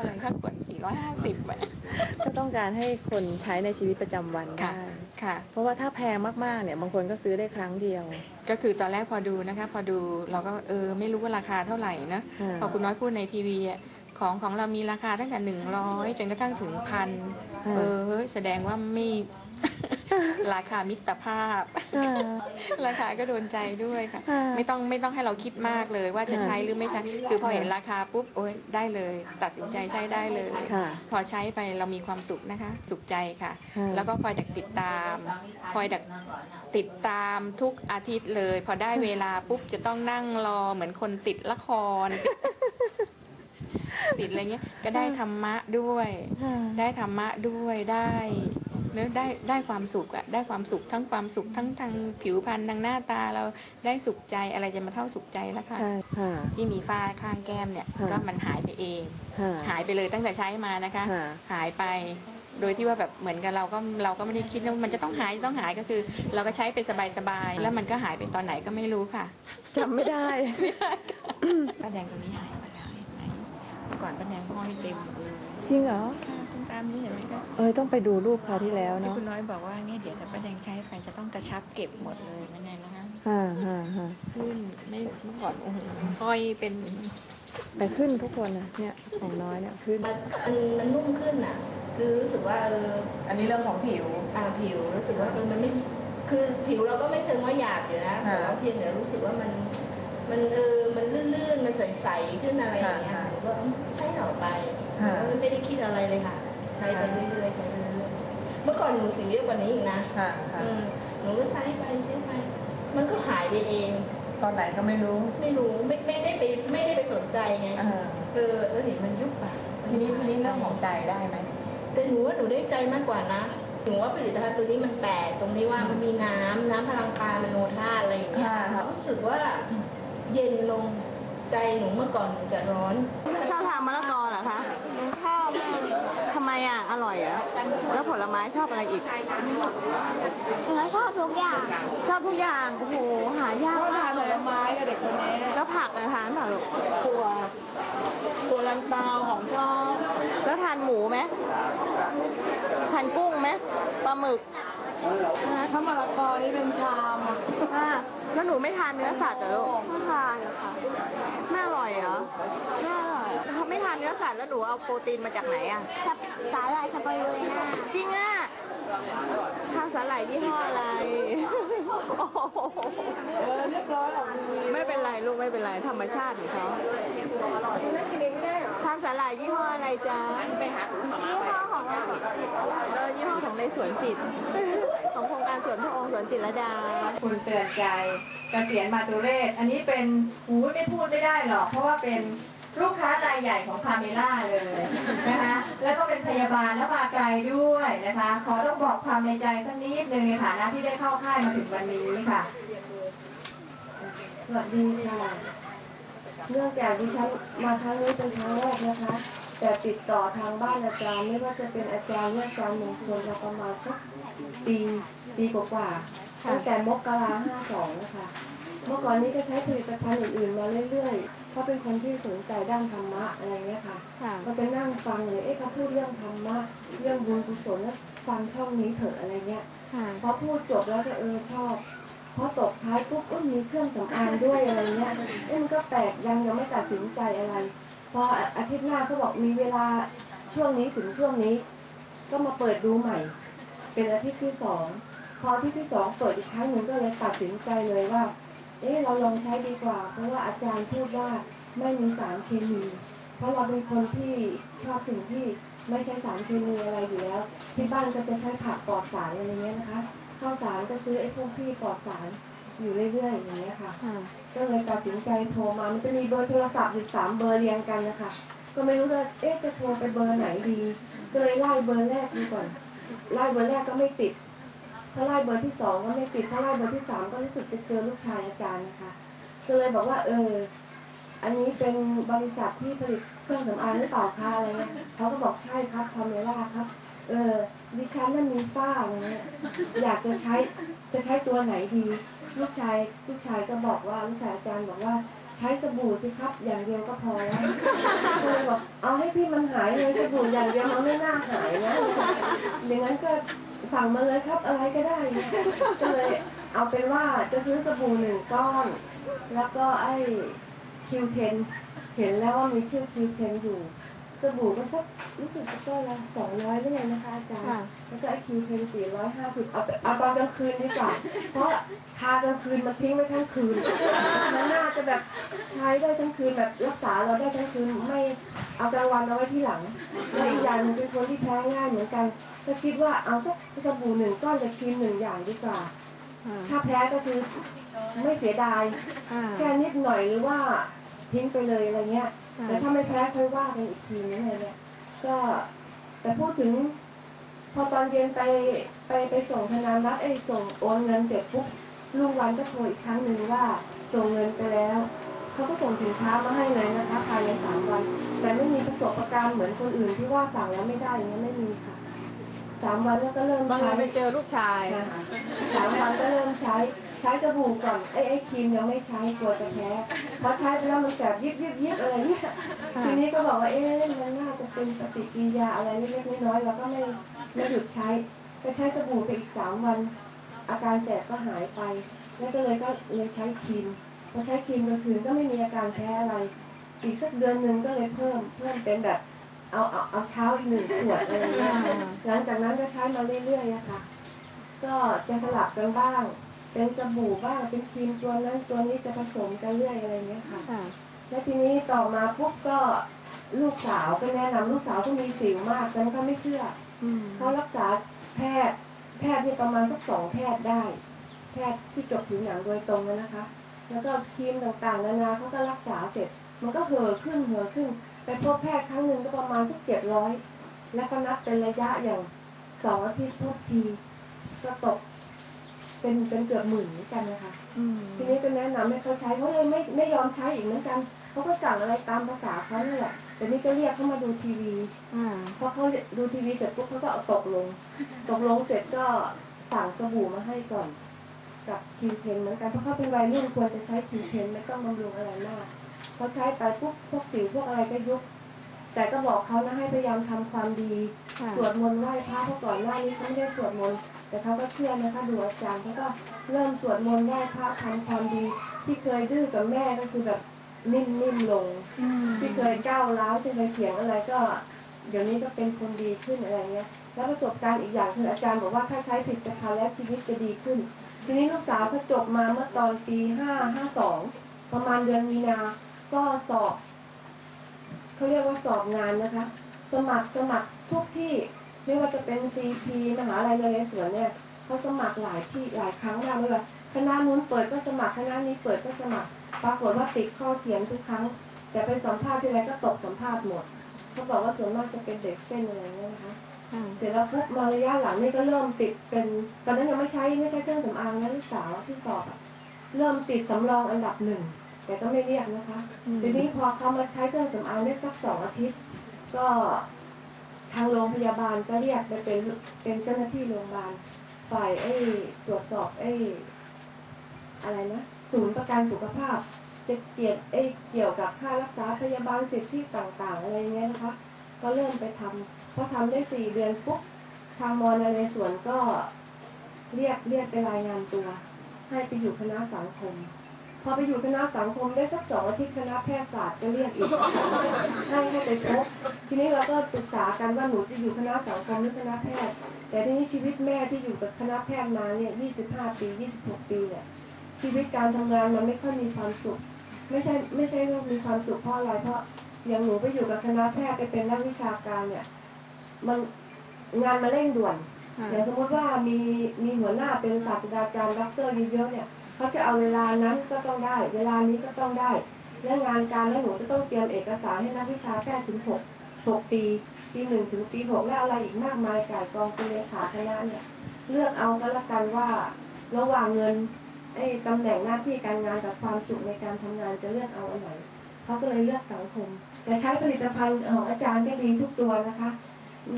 อะไรถ้าขวด450อะก็ต้องการให้คนใช้ในชีวิตประจำวันค่ะ ได้ ค่ะ เพราะว่าถ้าแพงมากๆเนี่ยบางคนก็ซื้อได้ครั้งเดียว ก็คือตอนแรกพอดูนะคะ พอดูเราก็เออไม่รู้ว่าราคาเท่าไหร่นะค่ะพอคุณน้อยพูดในทีวีอะของของเรามีราคาตั้งแต่หนึ่งร้อยจนกระทั่งถึงพันค่ะเออเฮ้ยแสดงว่าไม่ ราคามิตรภาพค่ะราคาก็โดนใจด้วยค่ะค่ะ ไม่ต้องไม่ต้องให้เราคิดมากเลยว่าจะค่ะใช้หรือไม่ใช้คือพอเห็นราคาปุ๊บโอ้ยได้เลย ตัดสินใจใช้ได้เลยค่ะพอใช้ไปเรามีความสุขนะคะ สุขใจค่ะค่ะ แล้วก็คอยดักติดตาม คอยดักติดตามทุกอาทิตย์เลย พอได้เวลาปุ๊บจะต้องนั่งรอเหมือนคนติดละครติดอะไรเงี้ยก็ได้ธรรมะด้วยค่ะได้ธรรมะด้วยได้ เนื้อะได้ได้ความสุขอะได้ความสุขทั้งความสุขทั้งทางผิวพรรณทางหน้าตาเราได้สุขใจอะไรจะมาเท่าสุขใจแล้วค่ะใช่ค่ะที่มีฝ้าข้างแก้มเนี่ยค่ะก็มันหายไปเองค่ะหายไปเลยตั้งแต่ใช้มานะคะค่ะหายไปโดยที่ว่าแบบเหมือนกับเราก็เราก็ไม่ได้คิดว่ามันจะต้องหายจะต้องหายก็คือ เราก็ใช้ไปสบายๆแล้วมันก็หายไปตอนไหนก็ไม่รู้ค่ะจำไม่ได้ป้าแดงตรงนี้หายไปแล้วเห็นไหมเมื่อก่อนป้าแดงห้อยเต็มหมดเลยจริงเหรอค่ะตรงตามนี้เห็นไหมคะเออต้องไปดูรูปคราวที่แล้วที่เนาะคุณน้อยบอกว่าเนี่ยเดี๋ยวถ้าป้าแดงใช้ไปจะต้องกระชับเก็บหมดเลยนั่นเองนะคะค่ะค่ะค่ะขึ้นไม่เมื่อก่อนโอ้โหห้อยเป็นแต่ขึ้นทุกคนนะเนี่ยของน้อยเนี่ยขึ้น มันมันมันนุ่มขึ้นอะ คือรู้สึกว่าเอออันนี้เรื่องของผิว อ่าผิวรู้สึกว่าเออมันไม่คือผิวเราก็ไม่เชิงว่าหยาบอยู่นะค่ะแต่ว่าเพียงแต่รู้สึกว่ามัน มันเออมันลื่นๆมันใสๆขึ้นอะไรอย่างเงี้ยค่ะ หนูก็ใช้ต่อไปค่ะ แล้วไม่ได้คิดอะไรเลยค่ะ ใช้ไปเรื่อยๆใช้ไปเรื่อยๆเมื่อก่อนหนูสิวเยอะกว่านี้อีกนะค่ะอืมหนูก็ใช้ไปใช้ไป มันก็หายไปเอง ตอนไหนก็ไม่รู้ไม่รู้ไม่ไม่ได้ไปไม่ได้ไปสนใจไง เออเออเห็นมันยุบไปทีนี้ทีนี้เรื่องของใจได้ไหม แต่หนูว่าหนูได้ใจมากกว่านะหนูว่าผลิตภัณฑ์ตัวนี้มันแปลกตรงที่ว่ามันมีน้ำน้ำพลังกายมโนธาตุอะไรอย่างเงี้ยค่ะ รู้สึกว่าเย็นลงใจหนูเมื่อก่อนหนูจะร้อน ชอบทานมะละกอเหรอคะชอบทำไมอะ อร่อยเหรอะ แล้วผลไม้ชอบอะไรอีกแล้วชอบทุกอย่างชอบทุกอย่างโอ้โหหายากมากเลยไม้กับเด็กคนนี้แล้วผักอะทานเปล่าลูกตัวตัวลันเตาของชอบแล้วทานหมูไหมทานกุ้งไหมปลาหมึก ถ้ามะละกอนี่เป็นชามอะอ่าแล้วหนูไม่ทานเนื้อสัตว์เหรอลูกไม่ทานค่ะไม่อร่อยเหรอไม่อร่อยถ้าไม่ทานเนื้อสัตว์แล้วหนูเอาโปรตีนมาจากไหนอะสับสาหร่ายสไปรูลีน่าจริงอะทานสาหร่ายยี่ห้ออะไร เออเรียบร้อยออกทีวีไม่เป็นไรลูกไม่เป็นไรธรรมชาติของเขาทานสาหร่ายยี่ห้ออะไรจ๊ะยี่ห้อของเราเออยี่ห้อของในสวนจิต ของโครงการสวนพระองค์สวนจิตรลดา คุณเตือนใจเกษียณมาตุเรศ อันนี้เป็นหูไม่พูดไม่ได้หรอก เพราะว่าเป็นลูกค้ารายใหญ่ของคาเมล่าเลยนะคะ แล้วก็เป็นพยาบาลแล้วมาไกลด้วยนะคะ ขอต้องบอกความในใจสักนิดนึงในฐานะที่ได้เข้าค่ายมาถึงวันนี้ค่ะ สวัสดีค่ะเนื่องจากดิฉันมาครั้งนี้เป็นครั้งแรกนะคะ แต่ติดต่อทางบ้านอาจารย์ไม่ว่าจะเป็นอาจารย์เรื่องอาจารย์มงคลมาประมาณสัก ปีปีกว่าๆตั้งแต่มกราห้าสองนะคะ เมื่อก่อนนี้ก็ใช้ผลิตภัณฑ์อื่นๆมาเรื่อยๆ เพราะเป็นคนที่สนใจด้านธรรมะอะไรเงี้ยค่ะค่ะก็ไปนั่งฟังเลยเอ๊ะเขาพูดเรื่องธรรมะเรื่องบุญกุศลแล้วฟังช่องนี้เถอะอะไรเงี้ยค่ะพอพูดจบแล้วก็เออชอบพอตบท้ายปุ๊บก็มีเครื่องสำอางด้วยอะไรเงี้ยเอ้ยมันก็แปลกยังยังไม่ตัดสินใจอะไร พออาทิตย์หน้าเขาบอกมีเวลาช่วงนี้ถึงช่วงนี้ ก็มาเปิดดูใหม่ เป็นอาทิตย์ที่สองพออาทิตย์ที่สองเปิดอีกครั้งหนึ่งก็เลยตัดสินใจเลยว่า เอ๊ะเราลองใช้ดีกว่า เพราะว่าอาจารย์พูดว่าไม่มีสารเคมี เพราะเราเป็นคนที่ชอบสิ่งที่ไม่ใช้สารเคมีอะไรอยู่แล้ว ที่บ้านก็จะใช้ผักปลอดสารอะไรเงี้ยนะคะข้าวสารก็ซื้อไอ้พวกที่ปลอดสารอยู่เรื่อยๆอย่างเงี้ยค่ะ ก็เลยตัดสินใจโทรมา มันจะมีเบอร์โทรศัพท์อยู่สามเบอร์เรียงกันนะคะ ก็ไม่รู้ว่าเอ๊ะจะโทรไปเบอร์ไหนดี ก็เลยไล่เบอร์แรกดูก่อน ไล่เบอร์แรกก็ไม่ติด ถ้าไล่เบอร์ที่สองก็ไม่ติด ถ้าไล่เบอร์ที่สามก็รู้สึกจะเจอลูกชายอาจารย์นะคะก็เลยบอกว่าเออ อันนี้เป็นบริษัทที่ผลิตเครื่องสำอางหรือเปล่าคะอะไรเงี้ยเขาก็บอกใช่ครับพอเมล่าครับ เออดิฉันนั่นมีฝ้าอะไรเงี้ยอยากจะใช้จะใช้ตัวไหนดี ลูกชายลูกชายก็บอกว่าลูกชายอาจารย์บอกว่า ใช้สบู่สิครับ อย่างเดียวก็พอแล้วก็เลยบอกเอาให้พี่มันหายเลยสบู่อย่างเดียวมันไม่น่าหายนะอย่างนั้นก็สั่งมาเลยครับอะไรก็ได้เนี่ยก็เลยเอาเป็นว่าจะซื้อสบู่หนึ่งก้อน แล้วก็ไอ้คิวเทนเห็นแล้วว่ามีชื่อคิวเทนอยู่สบู่ก็สักรู้สึกจะก้อนละสองร้อยหรือไงนะคะอาจารย์ค่ะแล้วก็ไอคิวเพนสี่ร้อยห้าสิบเอาไปเอาตอนกลางคืนดีกว่าเพราะทากลางคืนมันทิ้งไว้ทั้งคืนมันน่าจะแบบ ใช้ได้ทั้งคืนแบบรักษาเราได้ทั้งคืนไม่เอากลางวันเอาไว้ที่หลังและอีกอย่างหนึงเป็นคนที่แพ้ง่ายเหมือนกันก็คิดว่าเอาสักสบู่หนึ่งก้อนกับครีมหนึ่งอย่างดีกว่าค่ะถ้าแพ้ก็คือไม่เสียดายค่ะแค่นิดหน่อยหรือว่าทิ้งไปเลยอะไรเงี้ยค่ะแต่ถ้าไม่แพ้ค่อยว่ากันอีกทีนึงอะไรเนี่ยก็แต่พูดถึง พอตอนเย็นไปไปไปส่งธนารัตน์ไอ้ยส่งโอนเงินเสร็จปุ๊บ ลุงวันก็โทรอีกครั้งหนึ่งว่าส่งเงินไปแล้ว เขาก็ส่งสินค้ามาให้เลยนะคะภายในสามวัน แต่ไม่มีประสบการณ์เหมือนคนอื่นที่ว่าสั่งแล้วไม่ได้อย่างนี้ยไม่มีค่ะสามวันแล้วก็เริ่มบังเอิใช้ญไปเจอลูกชาย นะคะสามวันก็เริ่มใช้ ใช้สบู่ก่อนไอ้ไอ้ครีมยังไม่ใช้กลัวจะแพ้พอใช้ไปแล้วมันแสบยิบยิบยิบอะไรเนี่ยค่ะทีนี้ก็บอกว่าเอ๊ะมันน่าจะเป็นปฏิกิริยาอะไรเล็กๆน้อยๆเราก็ไม่ไม่หยุดใช้ก็ใช้สบู่ไปอีกสามวัน อาการแสบก็หายไป แล้วก็เลยก็เลยใช้ครีมพอใช้ครีมกลางคืนก็ไม่มีอาการแพ้อะไร อีกสักเดือนหนึ่งก็เลยเพิ่มเพิ่มเป็นแบบเอาเอาเอาเช้าอีกหนึ่งขวดอะไรอย่างเงี้ยหลังจากนั้นก็ใช้มาเรื่อยๆอะค่ะก็จะสลับกันบ้าง เป็นสบู่บ้างเป็นครีมตัวนั้นตัวนี้จะผสมกันเรื่อยอะไรเงี้ยค่ะค่ะแล้วทีนี้ต่อมาปุ๊บก็ลูกสาวก็แนะนำลูกสาวก็มีสิวมากแต่ก็ไม่เชื่ออืมเขารักษาแพทย์ แพทย์นี่ประมาณสักสองแพทย์ได้ แพทย์ที่จบผิวหนังโดยตรงเลยนะคะ แล้วก็ครีมต่างๆนานาเขาก็รักษาเสร็จ มันก็เห่อะขึ้นเห่อะขึ้น ไปพบแพทย์ครั้งหนึ่งก็ประมาณสักเจ็ดร้อยแล้วก็นับเป็นระยะอย่างสองอาทิตย์ทุกทีก็ตกเป็นเป็นเกือบหมื่นเหมือนกันนะคะอืมทีนี้ก็แนะนำให้เขาใช้เขาเลยไม่ไม่ยอมใช้อีกเหมือนกันเขาก็สั่งอะไรตามภาษาเขานี่แหละ แต่นี่ก็เรียกเขามาดูทีวีอ่าพอเขาดูทีวีเสร็จปุ๊บเขาก็เอาตกลง ตกลงเสร็จก็สั่งสบู่มาให้ก่อน กับคิวเทนเหมือนกันเพราะเขาเป็นวัยรุ่นควรจะใช้คิวเทนไม่ต้องบำรุงอะไรมากพอใช้ไปปุ๊บพวกสิวพวกอะไรก็ยุบแต่ก็บอกเขานะให้พยายามทำความดีค่ะสวดมนต์ไหว้พระเพราะก่อนหน้านี้เขาไม่ได้สวดมนต์แต่เขาก็เชื่อนะคะดูอาจารย์เขาก็เริ่มสวดมนต์ไหว้พระทำความดี ที่เคยดื้อกับแม่ก็คือแบบ นิ่มๆลงอืมที่เคยก้าวร้าวที่เคยเถียงอะไรก็ เดี๋ยวนี้ก็เป็นคนดีขึ้นอะไรเงี้ย แล้วประสบการณ์อีกอย่างคืออาจารย์บอกว่าถ้าใช้ผลิตภัณฑ์แล้วชีวิตจะดีขึ้น ทีนี้ลูกสาวเขาจบมาเมื่อตอนปีห้าห้าสองประมาณเดือนมีนา ก็สอบเขาเรียกว่าสอบงานนะคะ สมัครสมัครทุกที่ไม่ว่าจะเป็นซีพีมหาลัยนเรศวรเนี่ยเขาสมัครหลายที่หลายครั้งมากเลยว่าคณะนู้นเปิดก็สมัครคณะนี้เปิดก็สมัคร ปรากฏว่าติดข้อเขียนทุกครั้ง แต่ไปสัมภาษณ์ที่ไรก็ตกสัมภาษณ์หมดเขาบอกว่าส่วนมากจะเป็นเด็กเส้นอะไรเงี้ยนะคะค่ะเสร็จแล้วปุ๊บมาระยะหลังนี่ก็เริ่มติดเป็นตอนนั้นยังไม่ใช้ไม่ใช้เครื่องสำอางนะลูกสาวที่สอบอะเริ่มติดสำรองอันดับหนึ่งแต่ก็ไม่เรียกนะคะอืมทีนี้พอเขามาใช้เครื่องสำอางได้สักสองอาทิตย์ ก็ทางโรงพยาบาลก็เรียกไปเป็นเป็นเจ้าหน้าที่โรงพยาบาลฝ่ายไอ้ตรวจสอบไอ้อะไรนะ ศูนย์ประกันสุขภาพ จะเกี่ยวไอ้เกี่ยวกับค่ารักษาพยาบาลสิทธิต่างๆ อะไรเงี้ยนะคะ ก็เริ่มไปทำพอทำได้สี่เดือนปุ๊บทางมอนเรศวรก็เรียกเรียกไปรายงานตัว ให้ไปอยู่คณะสังคม พอไปอยู่คณะสังคมได้สักสองอาทิตย์คณะแพทยศาสตร์ก็เรียกอีกให้ให้ไปพบทีนี้เราก็ปรึกษากันว่าหนูจะอยู่คณะสังคมหรือคณะแพทย์ แต่ทีนี้ชีวิตแม่ที่อยู่กับคณะแพทย์มาเนี่ย 25 ปี 26 ปีเนี่ย ชีวิตการทำงานมันไม่ค่อยมีความสุข ไม่ใช่ไม่ใช่ว่ามีความสุขเพราะอะไรเพราะอย่างหนูไปอยู่กับคณะแพทย์ไปเป็นนักวิชาการเนี่ย มันงานมาเร่งด่วนค่ะอย่างสมมติว่ามีมีหัวหน้าเป็นศาสตราจารย์ด็อกเตอร์เยอะๆเนี่ยเขาจะเอาเวลานั้นก็ต้องได้ เวลานี้ก็ต้องได้และงานการแล้วหนูจะต้องเตรียมเอกสารให้นักวิชาแพทย์ถึงหกหกปีปีหนึ่งถึงปีหกและอะไรอีกมากมายก่ายกองเป็นเลขาคณะเนี่ยเลือกเอาก็แล้วกันว่า ระหว่างเงิน ไอ้ตำแหน่งหน้าที่การงานกับความสุขในการทำงานจะเลือกเอาอันไหนเขาก็เลยเลือกสังคม แต่ใช้ผลิตภัณฑ์ของอาจารย์ก็ดีทุกตัวนะคะ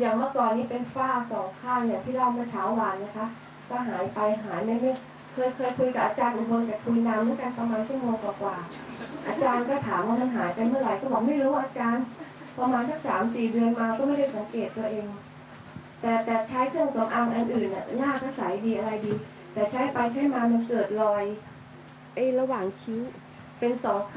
อย่างเมื่อก่อนนี้เป็นฝ้าสองข้างเนี่ยที่เล่ามาเช้าวานนะคะ ก็หายไปหายไม่ไม่เคยเคยคุยกับอาจารย์อุบลกับคุยนานด้วยกันประมาณชั่วโมงกว่าๆอาจารย์ก็ถามว่ามันหายไปเมื่อไหร่ก็บอกไม่รู้อาจารย์ ประมาณสักสามสี่เดือนมาก็ไม่ได้สังเกตตัวเอง แต่แต่ใช้เครื่องสำอางอันอื่นเนี่ยหน้าก็ใสดีอะไรดี แต่ใช้ไปใช้มามันเกิดรอยไอ้ระหว่างคิ้วเป็นสองข้าง